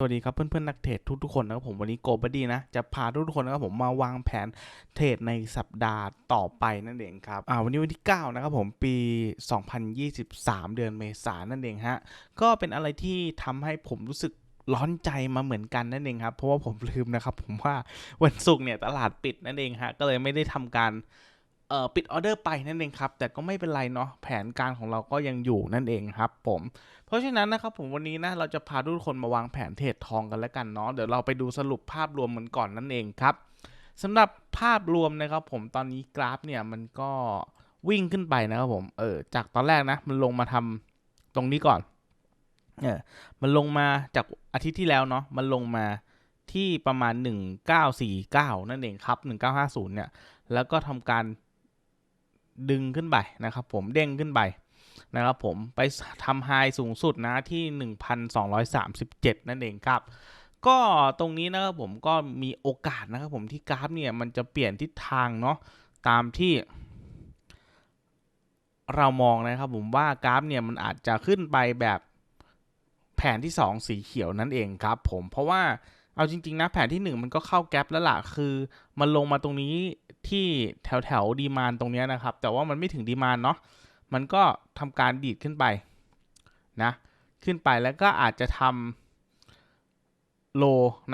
สวัสดีครับเพื่อนๆนักเทรดทุกๆคนนะครับผมวันนี้โกบดีนะจะพาทุกๆคนนะครับผมมาวางแผนเทรดในสัปดาห์ต่อไปนั่นเองครับอ่าวันนี้วันที่9นะครับผมปี 2023 เดือนเมษายนนั่นเองฮะก็เป็นอะไรที่ทำให้ผมรู้สึกร้อนใจมาเหมือนกันนั่นเองครับเพราะว่าผมลืมนะครับผมว่าวันศุกร์เนี่ยตลาดปิดนั่นเองฮะก็เลยไม่ได้ทำการ เอ่อปิดออเดอร์ไปนั่นเองครับ แต่ก็ไม่เป็นไรเนาะแผนการของเราก็ยังอยู่นั่นเองครับผม เพราะฉะนั้นนะครับผมวันนี้นะเราจะพาทุกคนมาวางแผนเทรดทองกันแล้วกันเนาะเดี๋ยวเราไปดูสรุปภาพรวมมันก่อนนั่นเองครับสำหรับภาพรวมนะครับผมตอนนี้กราฟเนี่ยมันก็วิ่งขึ้นไปนะครับผมเออจากตอนแรกนะมันลงมาทำตรงนี้ก่อนเออมันลงมาจากอาทิตย์ที่แล้วเนาะมันลงมาที่ประมาณ 1949 นั่นเองครับ 1950 เนี่ย แล้วก็ทำการ ดึงขึ้นไปนะครับผมเด้งขึ้นไปนะครับผมไปทำไฮสูงสุดนะที่ 1,237 นั่นเองครับ ก็ตรงนี้นะครับผมก็มีโอกาสนะครับผมที่กราฟเนี่ยมันจะเปลี่ยนทิศทางเนาะตามที่ เรามองนะครับผมว่ากราฟเนี่ยมันอาจจะขึ้นไปแบบแผนที่ 2 สีเขียวนั่นเองครับผมเพราะว่า เอาจริง ๆ นะ แผนที่ 1 มันก็เข้าแกลบแล้วล่ะคือมันลงมาตรงนี้ที่แถวแถวดีมานตรงเนี้ยนะครับ แต่ว่ามันไม่ถึงดีมานเนาะมันก็ทำการดีดขึ้นไปนะขึ้นไปแล้วก็อาจจะทำโล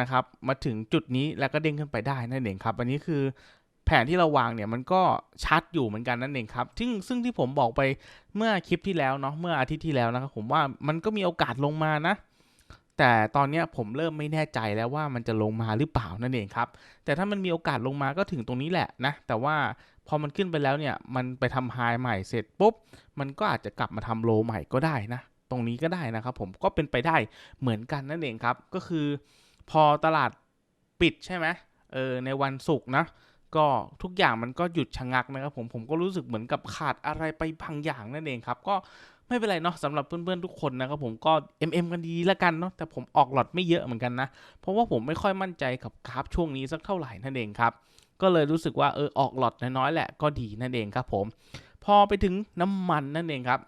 นะครับมาถึงจุดนี้แล้วก็เด้งขึ้นไปได้นั่นเองครับ อันนี้คือแผนที่เราวางเนี่ยมันก็ชัดอยู่เหมือนกันนั่นเองครับซึ่งซึ่งที่ผมบอกไปเมื่อคลิปที่แล้วเนาะเมื่ออาทิตย์ที่แล้วนะครับผมว่ามันก็มีโอกาสลงมานะ แต่ตอนนี้ผมเริ่มไม่แน่ใจแล้วว่ามันจะลงมาหรือเปล่านั่นเองครับ แต่ถ้ามันมีโอกาสลงมาก็ถึงตรงนี้แหละนะ แต่ว่าพอมันขึ้นไปแล้วเนี่ย มันไปทำไฮใหม่เสร็จปุ๊บ มันก็อาจจะกลับมาทำโลใหม่ก็ได้นะ ตรงนี้ก็ได้นะครับผมก็เป็นไปได้เหมือนกันนั่นเองครับ ก็คือ พอตลาดปิดใช่ไหมเออในวันศุกร์นะก็ทุกอย่างมันก็หยุดชะงักนะครับผมผมก็รู้สึกเหมือนกับขาดอะไรไปบางอย่างนั่นเองครับ ก็ ไม่เป็นไรเนาะสำหรับเพื่อนๆทุกคนนะครับผมก็ MM กันดีแล้วกันเนาะแต่ผมออกหลอดไม่เยอะเหมือนกันนะ เพราะว่าผมไม่ค่อยมั่นใจกับกราฟช่วงนี้สักเท่าไหร่นั่นเองครับ ก็เลยรู้สึกว่าเออออกหลอดน้อยๆแหละก็ดีนั่นเองครับผม พอไปถึงน้ำมันนั่นเองครับ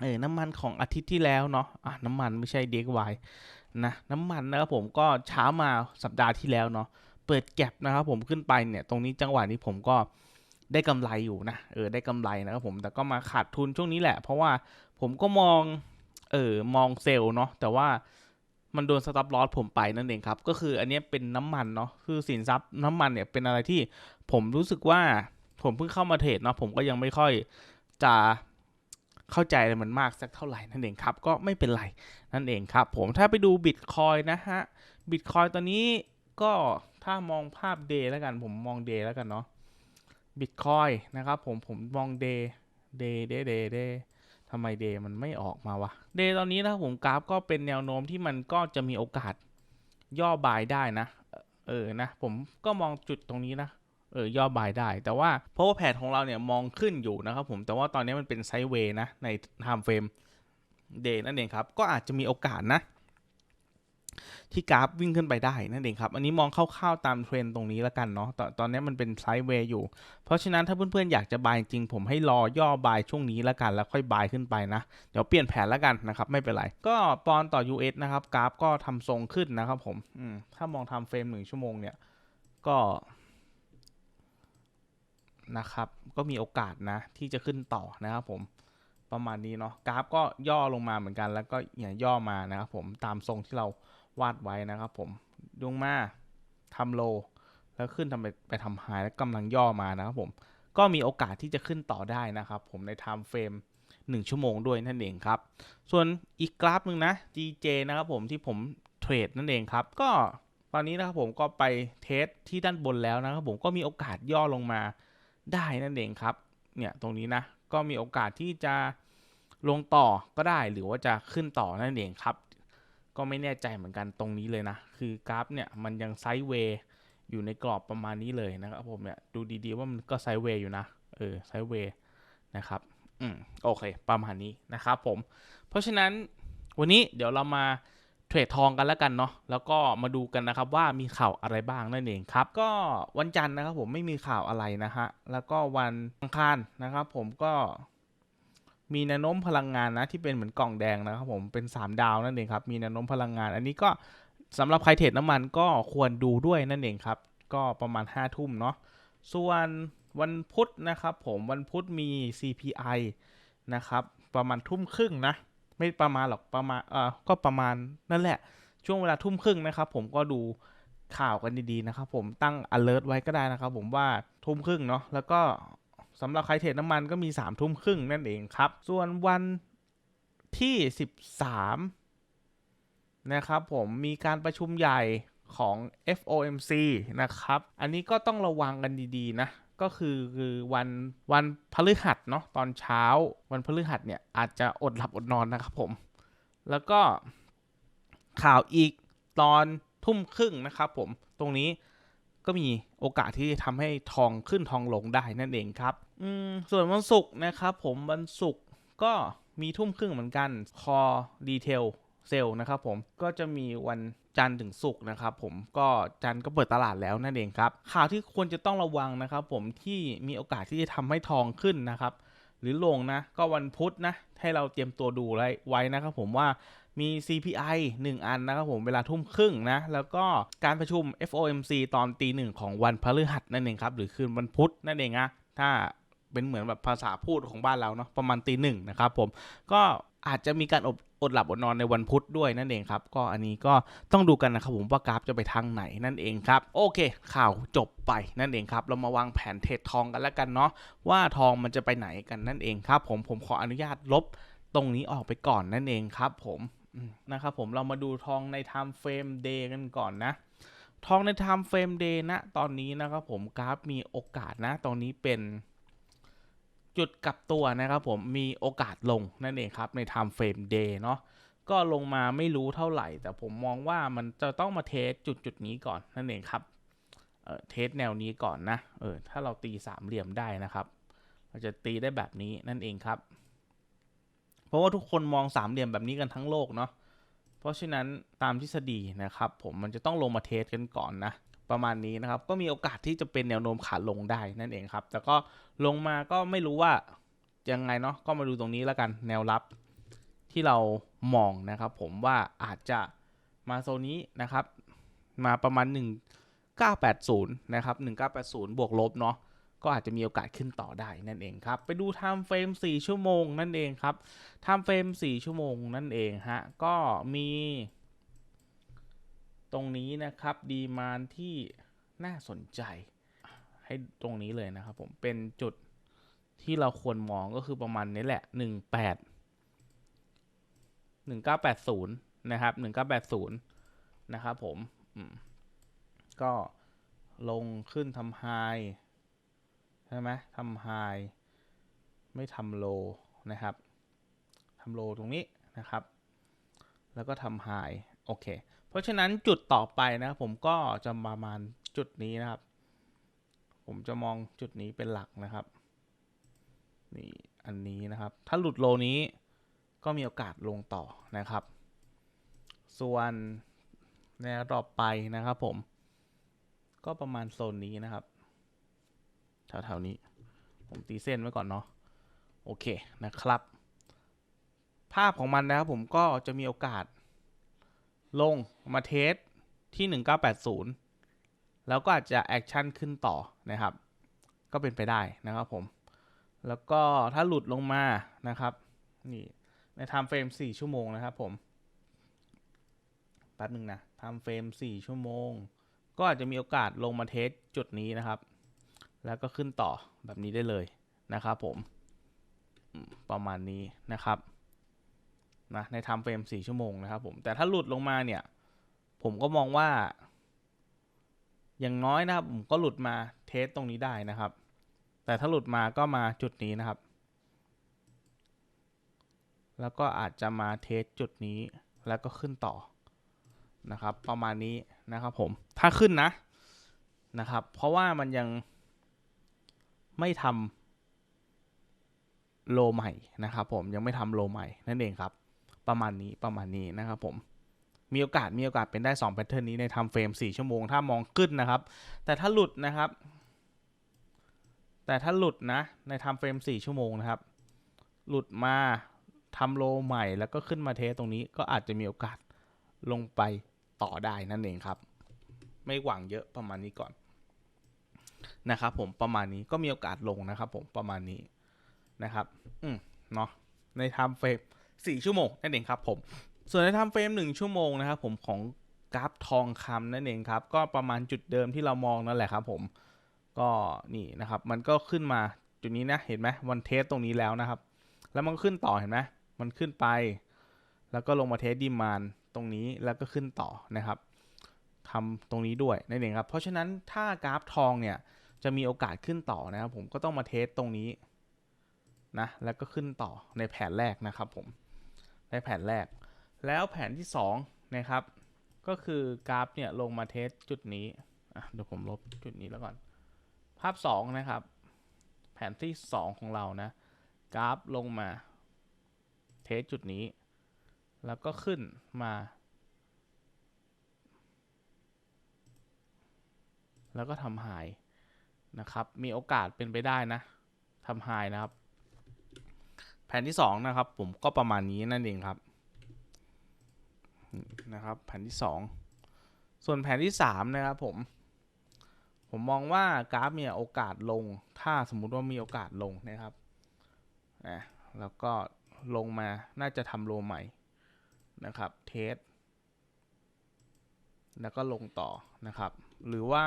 เออน้ำมันของอาทิตย์ที่แล้วเนาะอะน้ำมันไม่ใช่เด็กไวนะน้ำมันนะครับผมก็เช้ามาสัปดาห์ที่แล้วเนาะเปิดแก็บนะครับผมขึ้นไปเนี่ยตรงนี้จังหวะนี้ผมก็ ได้กำไรอยู่นะเออได้กำไรนะครับผมแต่ก็มาขาดทุนช่วงนี้แหละ เพราะว่าผมก็มองเออมองเซลล์เนาะแต่ว่ามันโดนสต็อปลอสผมไปนั่นเองครับ ก็คืออันนี้เป็นน้ำมันเนาะคือสินทรัพย์น้ำมันเนี่ยเป็นอะไรที่ผมรู้สึกว่าผมเพิ่งเข้ามาเทรดเนาะผมก็ยังไม่ค่อยจะเข้าใจอะไรมันมากสักเท่าไหร่นั่นเองครับ ก็ไม่เป็นไรนั่นเองครับ ผมถ้าไปดูบิตคอยนะฮะบิตคอยตอนนี้ก็ถ้ามองภาพเดย์แล้วกัน ผมมองเดย์แล้วกันเนาะ บิตคอยนะครับผมผมมองเดย์เดย์เดย์เดย์เดย์ทำไมเดย์มันไม่ออกมาวะเดย์ตอนนี้นะครับผมกราฟก็เป็นแนวโน้มที่มันก็จะมีโอกาสย่อบายได้นะ เออนะ ผมก็มองจุดตรงนี้นะเออย่อบายได้ แต่ว่าเพราะว่าแผนของเราเนี่ยมองขึ้นอยู่นะครับผมแต่ว่าตอนนี้มันเป็นไซด์เวย์นะในไทม์เฟรมเดย์นั่นเองครับ ก็อาจจะมีโอกาสนะ ที่กราฟวิ่งขึ้นไปได้นั่นเองครับ อันนี้มองคร่าวๆตามเทรนตรงนี้แล้วกันเนาะตอนตอนนี้มันเป็นไซด์เวย์อยู่ เพราะฉะนั้นถ้าเพื่อนๆอยากจะบายจริง ผมให้รอย่อบายช่วงนี้แล้วกัน แล้วค่อยบายขึ้นไปนะ เดี๋ยวเปลี่ยนแผนแล้วกันนะครับไม่เป็นไร ก็ปอนต่อ US นะครับกราฟก็ทำทรงขึ้นนะครับผมอืมถ้ามองทำเฟรมหนึ่งชั่วโมงเนี่ยก็นะครับก็มีโอกาสนะที่จะขึ้นต่อนะครับผม ประมาณนี้เนาะกราฟก็ย่อลงมาเหมือนกันแล้วก็เอย่างย่อมานะครับผมตามทรงที่เราวาดไว้นะครับผมลงมาทำโล แล้วขึ้นทำไปไปทำไฮแล้วกำลังย่อมานะครับผมก็มีโอกาสที่จะขึ้นต่อได้นะครับผมในไทม์เฟรม1 ชั่วโมงด้วยนั่นเองครับ ส่วนอีกกราฟหนึ่งนะ GJ นะครับผมที่ผมเทรดนั่นเองครับ ก็ตอนนี้นะครับผมก็ไปเทสที่ด้านบนแล้วนะครับผมก็มีโอกาสย่อลงมาได้นั่นเองครับ เนี่ยตรงนี้นะ ก็มีโอกาสที่จะลงต่อก็ได้หรือว่าจะขึ้นต่อนั่นเองครับ ก็ไม่แน่ใจเหมือนกันตรงนี้เลยนะ คือกราฟเนี่ยมันยังไซด์เวย์อยู่ในกรอบประมาณนี้เลยนะครับผมเนี่ยดูดีๆว่ามันก็ไซด์เวย์อยู่นะเออไซด์เวย์นะครับอืมโอเค ประมาณนี้นะครับผม เพราะฉะนั้นวันนี้เดี๋ยวเรามา เทรดทองกันแล้วกันเนาะแล้วก็มาดูกันนะครับว่ามีข่าวอะไรบ้างนั่นเองครับ ก็วันจันทร์นะครับผมไม่มีข่าวอะไรนะฮะแล้วก็วันอังคารนะครับ ผมก็มีแนวโน้มพลังงานนะที่เป็นเหมือนกล่องแดงนะครับผมเป็น 3 ดาวนั่นเองครับมีแนวโน้มพลังงาน อันนี้ก็สำหรับใครเทรดน้ำมันก็ควรดูด้วยนั่นเองครับ ก็ประมาณ5้าทุ่มเนาะส่วนวันพุธนะครับผมวันพุธมี CPI นะครับประมาณทุ่มครึ่งนะ ไม่ประมาณหรอกประมาณเอ่อก็ประมาณนั่นแหละ ช่วงเวลาทุ่มครึ่งนะครับ ผมก็ดูข่าวกันดีๆนะครับผมตั้ง alert ไว้ก็ได้นะครับ ผมว่าทุ่มครึ่งเนาะแล้วก็สำหรับใครเทรดน้ำมันก็มี3ามทุ่มครึ่งนั่นเองครับ ส่วนวันที่ 13 นะครับผมมีการประชุมใหญ่ของ FOMC นะครับ อันนี้ก็ต้องระวังกันดี ๆ นะ ก็คือคือวันวันพฤหัสเนาะตอนเช้าวันพฤหัสเนี่ยอาจจะอดหลับอดนอนนะครับผม แล้วก็ข่าวอีกตอนทุ่มครึ่งนะครับผมตรงนี้ก็มีโอกาสที่จะทำให้ทองขึ้นทองลงได้นั่นเองครับอืมส่วนวันศุกร์นะครับผมวันศุกร์ก็มีทุ่มครึ่งเหมือนกันคอดีเทล เซล์นะครับผมก็จะมีวันจันทร์ถึงศุกร์นะครับผมก็จันทร์ก็เปิดตลาดแล้วนั่นเองครับข่าวที่ควรจะต้องระวังนะครับผมที่มีโอกาสที่จะทำให้ทองขึ้นนะครับหรือลงนะก็วันพุธนะให้เราเตรียมตัวดูไว้นะครับผมว่ามี CPI 1 อันนะครับผมเวลาทุ่มครึ่งนะแล้วก็การประชุม FOMC ตอนตีหนึ่งของวันพฤหัสนั่นเองครับหรือคืนวันพุธนั่นเองนะถ้าเป็นเหมือนแบบภาษาพูดของบ้านเราเนาะประมาณตีหนึ่งนะครับผมก็ อาจจะมีการอดอดหลับอดนอนในวันพุธด้วยนั่นเองครับ ก็อันนี้ก็ต้องดูกันนะครับผมว่ากราฟจะไปทางไหนนั่นเองครับ โอเค ข่าวจบไปนั่นเองครับ เรามาวางแผนเทรดทองกันแล้วกันเนาะว่าทองมันจะไปไหนกันนั่นเองครับ ผมผมขออนุญาตลบตรงนี้ออกไปก่อนนั่นเองครับ ผมนะครับผมเรามาดูทองใน time frame day กันก่อนนะ ทองใน time frame day นะตอนนี้นะครับผมกราฟมีโอกาสนะตรงนี้เป็น จุดกลับตัวนะครับผมมีโอกาสลงนั่นเองครับใน time frame day เนาะก็ลงมาไม่รู้เท่าไหร่ แต่ผมมองว่ามันจะต้องมาเทสจุดจุดนี้ก่อนนั่นเองครับเออเทสแนวนี้ก่อนนะเออถ้าเราตีสามเหลี่ยมได้นะครับเราจะตีได้แบบนี้นั่นเองครับ เพราะว่าทุกคนมองสามเหลี่ยมแบบนี้กันทั้งโลกเนาะเพราะฉะนั้นตามทฤษฎีนะครับ ผมมันจะต้องลงมาเทสกันก่อนนะ ประมาณนี้นะครับ ก็มีโอกาสที่จะเป็นแนวโน้มขาลงได้นั่นเองครับ แต่ก็ลงมาก็ไม่รู้ว่ายังไงเนาะก็มาดูตรงนี้แล้วกันแนวรับที่เรามองนะครับ ผมว่าอาจจะมาโซนนี้นะครับ มาประมาณ 1980 นะครับ 1980 บวกลบเนาะก็อาจจะมีโอกาสขึ้นต่อได้นั่นเองครับ ไปดู time frame 4ชั่วโมงนั่นเองครับ time frame 4ชั่วโมงนั่นเองฮะก็มี ตรงนี้นะครับดีมานที่น่าสนใจ ให้ตรงนี้เลยนะครับผมเป็นจุดที่เราควรมองก็คือประมาณนี้แหละ 18 1980 นะครับ 1980 นะครับผมก็ลงขึ้นทำไฮใช่ไหมทำไฮไม่ทำโลนะครับทำโลตรงนี้นะครับ แล้วก็ทำไฮโอเค ราะฉะนั้นจุดต่อไปนะผมก็จะประมาณจุดนี้นะครับ ผมจะมองจุดนี้เป็นหลักนะครับ นี่อันนี้นะครับ ถ้าหลุดโลนี้ก็มีโอกาสลงต่อนะครับ ส่วนแนวต่อไปนะครับผม ก็ประมาณโซนนี้นะครับแถวๆนี้ ผมตีเส้นไว้ก่อนเนาะโอเคนะครับ ภาพของมันนะครับผมก็จะมีโอกาส ลงมาเทสที่ 1980 แล้วก็อาจจะแอคชั่นขึ้นต่อนะครับ ก็เป็นไปได้นะครับผม แล้วก็ถ้าหลุดลงมานะครับ นี่ใน time frame 4ชั่วโมงนะครับผมแป๊บนึงนะ time frame 4ชั่วโมง ก็อาจจะมีโอกาสลงมาเทสจุดนี้นะครับ แล้วก็ขึ้นต่อแบบนี้ได้เลยนะครับผมประมาณนี้นะครับ นะใน time frame 4ชั่วโมงนะครับผมแต่ถ้าหลุดลงมาเนี่ย ผมก็มองว่า อย่างน้อยนะครับ ผมก็หลุดมาเทสตรงนี้ได้นะครับ แต่ถ้าหลุดมาก็มาจุดนี้นะครับ แล้วก็อาจจะมาเทสจุดนี้แล้วก็ขึ้นต่อนะครับ ประมาณนี้นะครับผมถ้าขึ้นนะนะครับ เพราะว่ามันยังไม่ทำโลใหม่นะครับผมยังไม่ทำโลใหม่นั่นเองครับ ประมาณนี้ประมาณนี้นะครับผมมีโอกาสมีโอกาสเป็นได้2แพทเทิร์นนี้ในทำเฟรม 4 ชั่วโมงถ้ามองขึ้นนะครับ แต่ถ้าหลุดนะครับ แต่ถ้าหลุดนะในทำเฟรม 4 ชั่วโมงนะครับ หลุดมาทำโลใหม่แล้วก็ขึ้นมาเทสตรงนี้ก็อาจจะมีโอกาสลงไปต่อได้นั่นเองครับ ไม่หวังเยอะประมาณนี้ก่อนนะครับผมประมาณนี้ก็มีโอกาสลงนะครับผมประมาณนี้นะครับ อืมเนาะในไทม์เฟรม สี่ชั่วโมงนั่นเองครับผม ส่วนในทม์เฟรมหนึ่งชั่วโมงนะครับผมของกราฟทองคำนั่นเองครับ ก็ประมาณจุดเดิมที่เรามองนั่นแหละครับผม ก็นี่นะครับ มันก็ขึ้นมาจุดนี้นะเห็นไหมวันเทสตรงนี้แล้วนะครับ แล้วมันก็ขึ้นต่อเห็นไหมมันขึ้นไป แล้วก็ลงมาเทสดีมานตรงนี้แล้วก็ขึ้นต่อนะครับทำตรงนี้ด้วยนั่นเองครับ เพราะฉะนั้นถ้ากราฟทองเนี่ยจะมีโอกาสขึ้นต่อนะครับ ผมก็ต้องมาเทสตรงนี้นะแล้วก็ขึ้นต่อในแผนแรกนะครับผม แผนแรก แล้วแผนที่2นะครับ ก็คือกราฟเนี่ยลงมาเทสจุดนี้เดี๋ยวผมลบจุดนี้แล้วก่อน ภาพ 2 นะครับ แผนที่ 2 ของเรานะกราฟลงมาเทสจุดนี้ แล้วก็ขึ้นมา แล้วก็ทำหายนะครับ มีโอกาสเป็นไปได้นะทำหายนะครับ แผนที่ 2 นะครับ ผมก็ประมาณนี้นั่นเองครับนะครับแผนที่ 2 ส่วนแผนที่ 3 นะครับผม ผมมองว่ากราฟมีโอกาสลง ถ้าสมมุติว่ามีโอกาสลงนะครับนะแล้วก็ลงมาน่าจะทำโลใหม่นะครับเทสแล้วก็ลงต่อนะครับ หรือว่า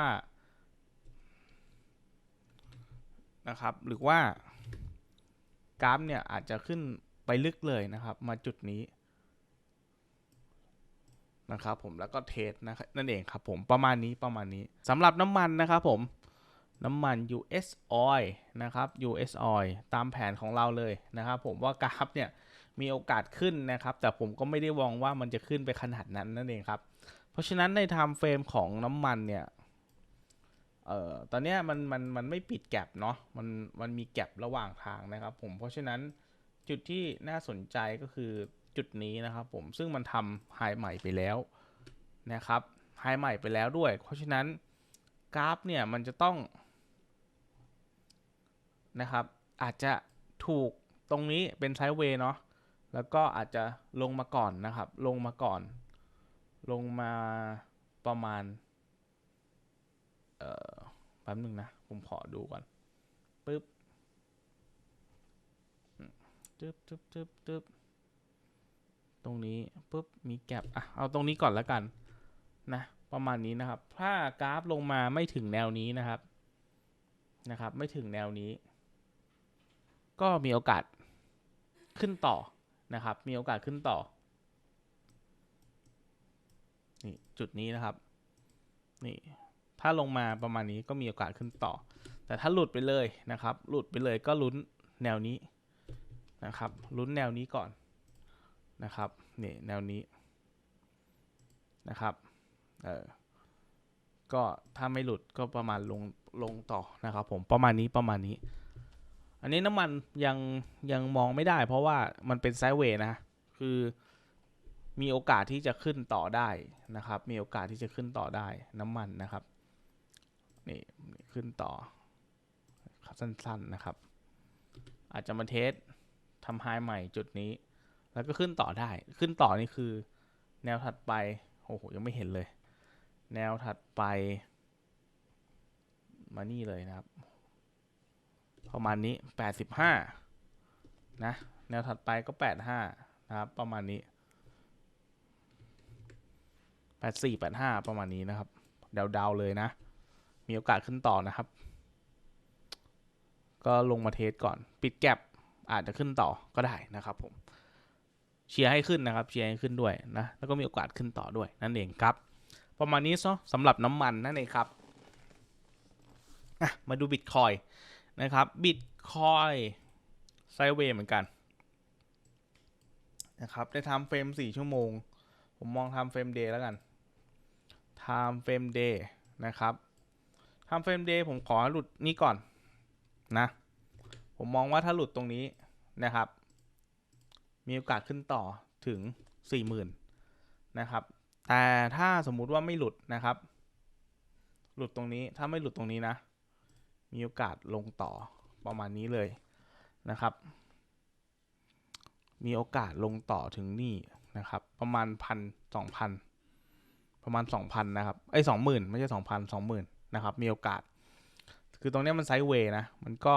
นะครับหรือว่า กราฟเนี่ยอาจจะขึ้นไปลึกเลยนะครับ มาจุดนี้นะครับผมแล้วก็เทสนะครับนั่นเองครับผมประมาณนี้ประมาณนี้สำหรับน้ำมันนะครับผมน้ำมัน US oil นะครับ US oil ตามแผนของเราเลยนะครับ ผมว่ากราฟเนี่ยมีโอกาสขึ้นนะครับ แต่ผมก็ไม่ได้มองว่ามันจะขึ้นไปขนาดนั้นนั่นเองครับ เพราะฉะนั้นในไทม์เฟรมของน้ำมันเนี่ย เอ่อตอนเนี้ยมันมันมันไม่ปิดแก็บเนาะมันมันมีแก็บระหว่างทางนะครับ ผมเพราะฉะนั้นจุดที่น่าสนใจก็คือจุดนี้นะครับ ผมซึ่งมันทำไฮใหม่ไปแล้วนะครับไฮใหม่ไปแล้วด้วย เพราะฉะนั้นกราฟเนี่ยมันจะต้องนะครับ อาจจะถูกตรงนี้เป็นไซด์เวย์เนาะแล้วก็อาจจะลงมาก่อนนะครับ ลงมาก่อน ลงมาประมาณ เออแป๊บหนึ่งนะ ผมขอดูก่อนปึ๊บตึ๊บตึ๊บตึ๊บตึ๊บตรงนี้ปุ๊บมีแกลบอะเอาตรงนี้ก่อนแล้วกันนะประมาณนี้นะครับ ถ้ากราฟลงมาไม่ถึงแนวนี้นะครับนะครับ ไม่ถึงแนวนี้ ก็มีโอกาสขึ้นต่อนะครับ มีโอกาสขึ้นต่อนี่จุดนี้นะครับ นี่ ถ้าลงมาประมาณนี้ก็มีโอกาสขึ้นต่อ แต่ถ้าหลุดไปเลยนะครับ หลุดไปเลยก็ลุ้นแนวนี้นะครับลุ้นแนวนี้ก่อนนะครับนี่แนวนี้นะครับเออก็ถ้าไม่หลุดก็ประมาณลงลงต่อนะครับ ผมประมาณนี้ประมาณนี้ อันนี้น้ำมันยังยังมองไม่ได้ เพราะว่ามันเป็นไซด์เวย์นะคือมีโอกาสที่จะขึ้นต่อได้นะครับ มีโอกาสที่จะขึ้นต่อได้น้ำมันนะครับ นี่ขึ้นต่อสั้นๆนะครับ อาจจะมาเทสทำไฮใหม่จุดนี้ แล้วก็ขึ้นต่อได้ ขึ้นต่อนี่คือ แนวถัดไป โอ้โห ยังไม่เห็นเลย แนวถัดไป มานี่เลยนะครับ ประมาณนี้แปดสิบห้านะ แนวถัดไปก็แปดห้านะครับ ประมาณนี้แปดสี่แปดห้าประมาณนี้นะครับ เดาๆเลยนะ มีโอกาสขึ้นต่อนะครับ ก็ลงมาเทสก่อน ปิดแก็บอาจจะขึ้นต่อก็ได้นะครับผมเชียร์ให้ขึ้นนะครับเชียร์ให้ขึ้นด้วยนะแล้วก็มีโอกาสขึ้นต่อด้วยนั่นเองครับ ประมาณนี้เนาะสำหรับน้ำมันนั่นเองครับมาดูบิตคอยนะครับบิตคอยไซเวย์เหมือนกันนะครับในไทม์เฟรม4 ชั่วโมง ผมมองทม์เฟรมเดย์แล้วกันทม์เฟรมเดย์นะครับ ทม์เฟรมเดย์ผมขอหลุดนี้ก่อนนะ ผมมองว่าถ้าหลุดตรงนี้นะครับ มีโอกาสขึ้นต่อถึง 40,000นะครับ แต่ถ้าสมมุติว่าไม่หลุดนะครับ หลุดตรงนี้ถ้าไม่หลุดตรงนี้นะ มีโอกาสลงต่อประมาณนี้เลยนะครับ มีโอกาสลงต่อถึงนี่นะครับ ประมาณพันสองพันประมาณ2,000นนะครับไอ้สองหมื่นไม่ใช่2,000 20,000น นะครับ มีโอกาส คือตรงนี้มันไซด์เวย์นะ มันก็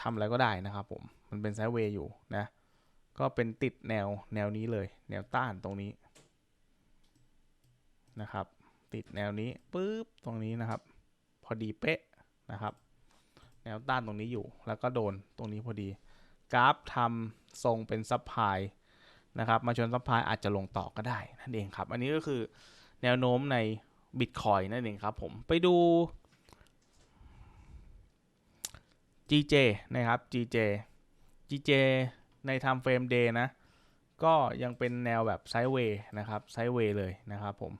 ทำอะไรก็ได้นะครับผม มันเป็นไซด์เวย์อยู่นะ ก็เป็นติดแนวแนวนี้เลย แนวต้านตรงนี้นะครับ ติดแนวนี้ปุ๊บตรงนี้นะครับ พอดีเป๊ะนะครับ แนวต้านตรงนี้อยู่ แล้วก็โดนตรงนี้พอดี กราฟทำทรงเป็นซับไพนะครับ มาชนซับไพอาจจะลงต่อก็ได้นั่นเองครับ อันนี้ก็คือแนวโน้มใน บิตคอยนั่นเองครับผมไปดู GJ นะครับ GJ GJ ใน time frame day นะ ก็ยังเป็นแนวแบบไซด์เวย์นะครับไซด์เวย์เลยนะครับผม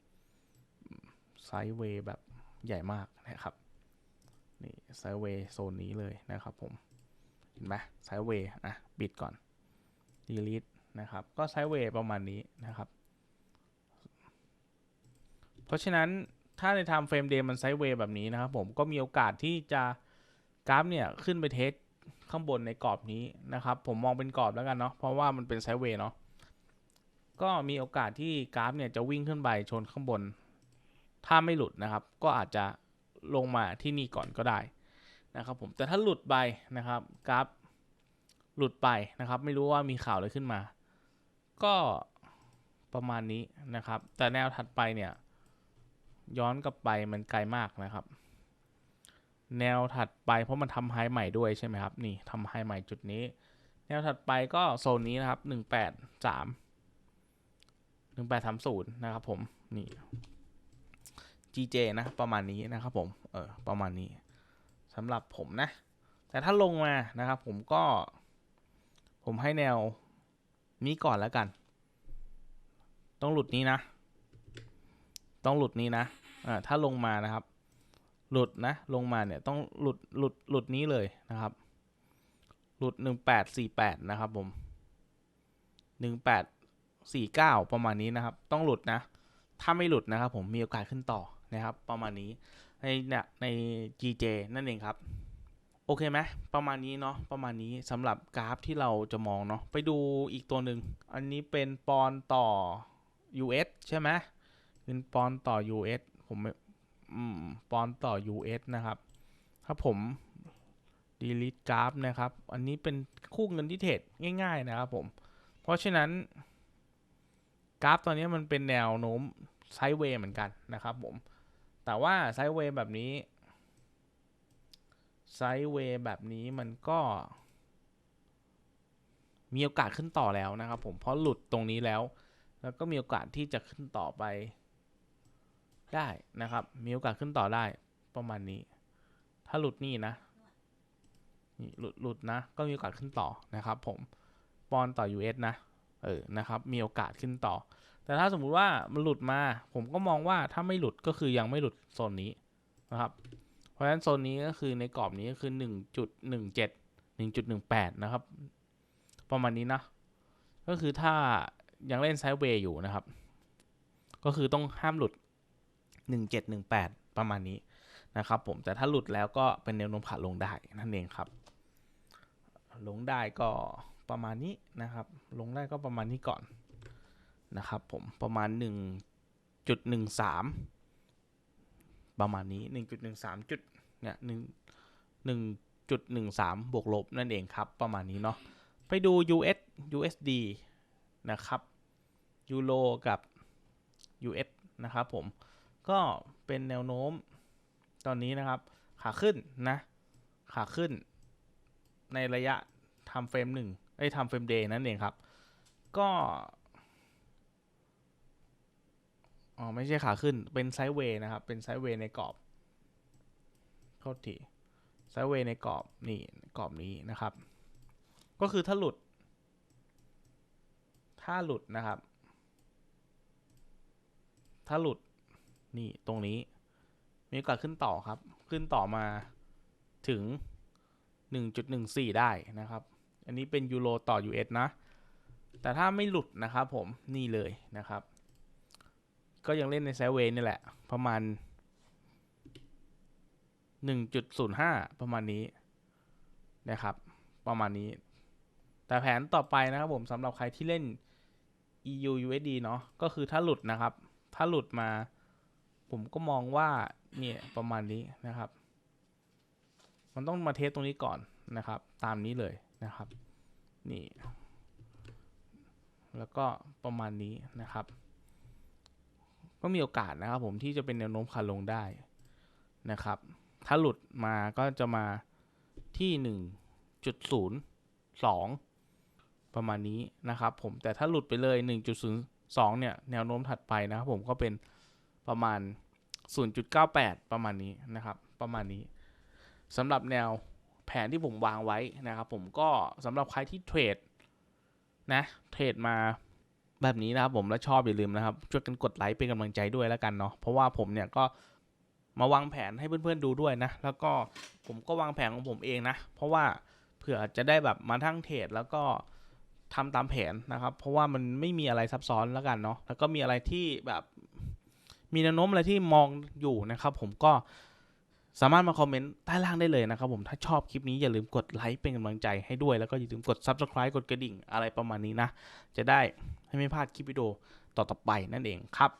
ไซด์เวย์แบบใหญ่มากนะครับนี่ไซด์เวย์โซนนี้เลยนะครับผมเห็นไหมไซด์เวย์อะบิดก่อน delete นะครับ ก็ไซด์เวย์ประมาณนี้นะครับ เพราะฉะนั้นถ้าใน time frame day มันไซด์เวย์แบบนี้นะครับผมก็มีโอกาสที่จะกราฟเนี่ยขึ้นไปเทสข้างบนในกรอบนี้นะครับ ผมมองเป็นกรอบแล้วกันเนาะเพราะว่ามันเป็นไซด์เวย์เนาะก็มีโอกาสที่กราฟเนี่ยจะวิ่งขึ้นไปชนข้างบน ถ้าไม่หลุดนะครับ ก็อาจจะลงมาที่นี่ก่อนก็ได้นะครับผมแต่ถ้าหลุดไปนะครับกราฟหลุดไปนะครับ ไม่รู้ว่ามีข่าวอะไรขึ้นมา ก็ประมาณนี้นะครับ แต่แนวถัดไปเนี่ย ย้อนกลับไปมันไกลมากนะครับ แนวถัดไปเพราะมันทำไฮใหม่ด้วยใช่ไหมครับ นี่ทำไฮใหม่จุดนี้ แนวถัดไปก็โซนนี้นะครับหนึ่งแปดสามหนึ่งแปดสามศูนย์นะครับผม นี่ GJ นะประมาณนี้นะครับผม เออประมาณนี้สำหรับผมนะ แต่ถ้าลงมานะครับผมก็ ผมให้แนวนี้ก่อนแล้วกัน ต้องหลุดนี้นะ ต้องหลุดนี้นะอ่าถ้าลงมานะครับ หลุดนะลงมาเนี่ยต้องหลุดหลุดหลุดนี้เลยนะครับ หลุดหนึ่งแปดสี่แปดนะครับผมหนึ่งแปดสี่เก้าประมาณนี้นะครับ ต้องหลุดนะ ถ้าไม่หลุดนะครับ ผมมีโอกาสขึ้นต่อนะครับ ประมาณนี้ในเนี่ยใน GJ นั่นเองครับโอเคไหมประมาณนี้เนาะประมาณนี้สำหรับกราฟที่เราจะมองเนาะไปดูอีกตัวหนึ่ง อันนี้เป็นปอนด์ต่อ US ใช่ไหม เป็นปอนด์ต่อ US ผมปอนด์ต่อ US นะครับถ้าผม delete กราฟนะครับ อันนี้เป็นคู่เงินที่เทรดง่าย ๆ นะครับผม เพราะฉะนั้น กราฟตอนนี้มันเป็นแนวโน้มไซด์เวย์เหมือนกันนะครับผม แต่ว่าไซด์เวย์แบบนี้ไซด์เวย์แบบนี้มันก็ มีโอกาสขึ้นต่อแล้วนะครับผม เพราะหลุดตรงนี้แล้ว แล้วก็มีโอกาสที่จะขึ้นต่อไป ได้นะครับ มีโอกาสขึ้นต่อได้ประมาณนี้ ถ้าหลุดนี่นะนี่หลุดหลุดนะ ก็มีโอกาสขึ้นต่อนะครับผมปอนต่อ US นะ เออ นะครับ มีโอกาสขึ้นต่อ แต่ถ้าสมมุติว่ามันหลุดมา ผมก็มองว่าถ้าไม่หลุดก็คือยังไม่หลุดโซนนี้นะครับ เพราะฉะนั้นโซนนี้ก็คือในกรอบนี้ก็คือ 1.17 1.18 นะครับ ประมาณนี้นะ ก็คือถ้ายังเล่นไซด์เวย์อยู่นะครับ ก็คือต้องห้ามหลุด 1718 ประมาณนี้นะครับผมแต่ถ้าหลุดแล้วก็เป็นแนวโน้มขาลงได้นั่นเองครับ ลงได้ก็ประมาณนี้นะครับ ลงได้ก็ประมาณนี้ก่อนนะครับผมประมาณ 1.13 ประมาณนี้ 1.13 จุดเนี่ย1 1.13บวกลบนั่นเองครับประมาณนี้เนาะไปดู US USD นะครับยูโรกับ US นะครับผม ก็เป็นแนวโน้มตอนนี้นะครับ ขาขึ้นนะ ขาขึ้น ในระยะทำเฟรมหนึ่งไอ้ทำเฟรมเดย์นั่นเองครับ ก็อ๋อไม่ใช่ขาขึ้นเป็นไซด์เวย์นะครับ เป็นไซด์เวย์ในกรอบโทษทีไซด์เวย์ในกรอบนี่กรอบนี้นะครับ ก็คือถ้าหลุด ถ้าหลุดนะครับ ถ้าหลุด นี่ตรงนี้ มีโอกาสขึ้นต่อครับ ขึ้นต่อมาถึง 1.14 ได้นะครับ อันนี้เป็นยูโรต่อ US นะ แต่ถ้าไม่หลุดนะครับผมนี่เลยนะครับ ก็ยังเล่นในไซเวย์นี่แหละ ประมาณ 1.05 ประมาณนี้นะครับ ประมาณนี้ แต่แผนต่อไปนะครับผมสำหรับใครที่เล่น EU USD เนาะก็คือถ้าหลุดนะครับ ถ้าหลุดมา ผมก็มองว่าเนี่ยประมาณนี้นะครับ มันต้องมาเทสตรงนี้ก่อนนะครับ ตามนี้เลยนะครับ นี่ แล้วก็ประมาณนี้นะครับ ก็มีโอกาสนะครับ ผมที่จะเป็นแนวโน้มขาลงได้นะครับ ถ้าหลุดมาก็จะมาที่หนึ่งจุดศูนย์สองประมาณนี้นะครับ ผมแต่ถ้าหลุดไปเลยหนึ่งจุดศูนย์สองเนี่ย แนวโน้มถัดไปนะครับผมก็เป็น ประมาณ 0.98 ประมาณนี้นะครับ ประมาณนี้สำหรับแนวแผนที่ผมวางไว้นะครับผมก็สำหรับใครที่เทรดนะเทรดมาแบบนี้นะครับผมแล้วชอบอย่าลืมนะครับช่วยกันกดไลค์เป็นกำลังใจด้วยแล้วกันเนาะเพราะว่าผมเนี่ยก็มาวางแผนให้เพื่อนๆดูด้วยนะ แล้วก็ผมก็วางแผนของผมเองนะ เพราะว่าเผื่อจะได้แบบมาทั้งเทรดแล้วก็ทำตามแผนนะครับ เพราะว่ามันไม่มีอะไรซับซ้อนแล้วกันเนาะแล้วก็มีอะไรที่แบบ มีแนวโน้มอะไรที่มองอยู่นะครับ ผมก็สามารถมาคอมเมนต์ใต้ล่างได้เลยนะครับผมถ้าชอบคลิปนี้อย่าลืมกดไลค์เป็นกำลังใจให้ด้วย แล้วก็อย่าลืมกด Subscribe กดกระดิ่งอะไรประมาณนี้นะ จะได้ไม่พลาดคลิปวิดีโอต่อๆไปนั่นเองครับ